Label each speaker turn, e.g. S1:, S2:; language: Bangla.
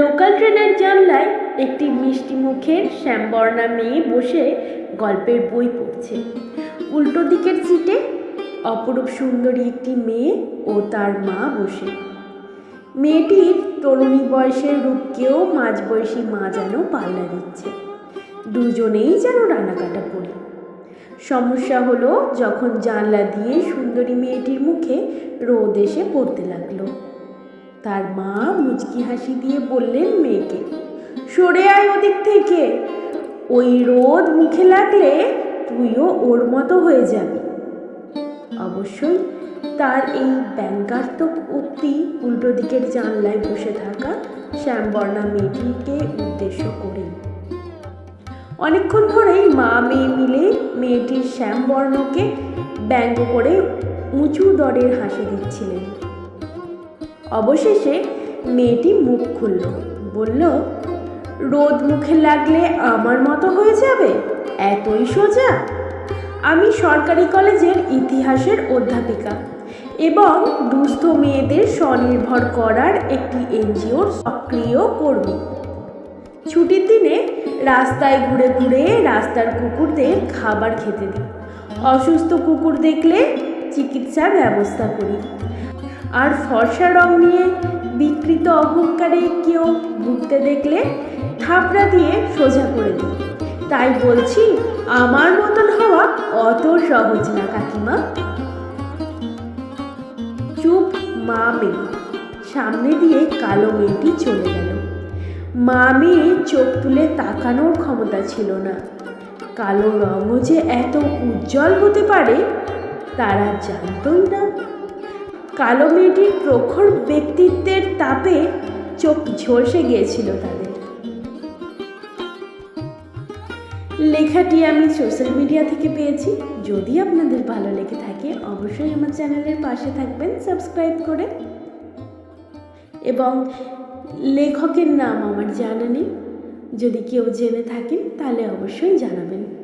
S1: লোকাল ট্রেনের জানলায় একটি মিষ্টি মুখের শ্যামবর্ণা মেয়ে বসে গল্পের বই পড়ছে। উল্টো দিকের সিটে অপরূপ সুন্দরী একটি মেয়ে ও তার মা বসে। মেয়েটির তরুণী বয়সের রূপকেও মাঝবয়সী মা যেন পাল্লা দিচ্ছে। দুজনেই যেন রানাকাটা পড়ি সমস্যা হলো যখন জানলা দিয়ে সুন্দরী মেয়েটির মুখে রোদ এসে পড়তে লাগল। তার মা মুচকি হাসি দিয়ে বললেন মেয়েকে, সরে আয় ওদিক থেকে। ওই রোদ মুখে লাগলে তুইও ওর মতো হয়ে যাবি। অবশ্যই তার এই ব্যঙ্গাত্মক উক্তি উল্টো দিকের জানলায় বসে থাকা শ্যামবর্ণা মেয়েটিকে উদ্দেশ্য করে অনেকক্ষণ ধরেই মা মেয়ে মিলে মেয়েটির শ্যামবর্ণকে ব্যঙ্গ করে উঁচু দরের হাসি দিচ্ছিলেন। অবশেষে মেয়েটি মুখ খুলল। বলল, রোদ মুখে লাগলে আমার মতো হয়ে যাবে? এতই সোজা? আমি সরকারি কলেজের ইতিহাসের অধ্যাপিকা এবং দুস্থ মেয়েদের স্বনির্ভর করার একটি এনজিওর সক্রিয় কর্মী। ছুটির দিনে রাস্তায় ঘুরে ঘুরে রাস্তার কুকুরদের খাবার খেতে দিই। অসুস্থ কুকুর দেখলে চিকিৎসার ব্যবস্থা করি। আর ফর্সা রং নিয়ে বিকৃত অহংকারে কেউ ভুগতে দেখলে থাপড়া দিয়ে সোজা করে দিই। তাই বলছি, আমার মতন হওয়া অত সহজ না, কাকিমা। চুপ, মা মেয়ে। সামনে দিয়ে কালো মেয়েটি চলে গেল। মা মেয়ে চোখ তুলে তাকানোর ক্ষমতা ছিল না। কালো রঙও যে এত উজ্জ্বল হতে পারে, তারা জানতই না। কালো মেয়েটির প্রখর ব্যক্তিত্বের তাপে চোখ ঝলসে গিয়েছিল তাদের। লেখাটি আমি সোশ্যাল মিডিয়া থেকে পেয়েছি। যদি আপনাদের ভালো লেগে থাকে, অবশ্যই আমার চ্যানেলের পাশে থাকবেন, সাবস্ক্রাইব করে। এবং লেখকের নাম আমার জানা নেই। যদি কেউ জেনে থাকেন, তাহলে অবশ্যই জানাবেন।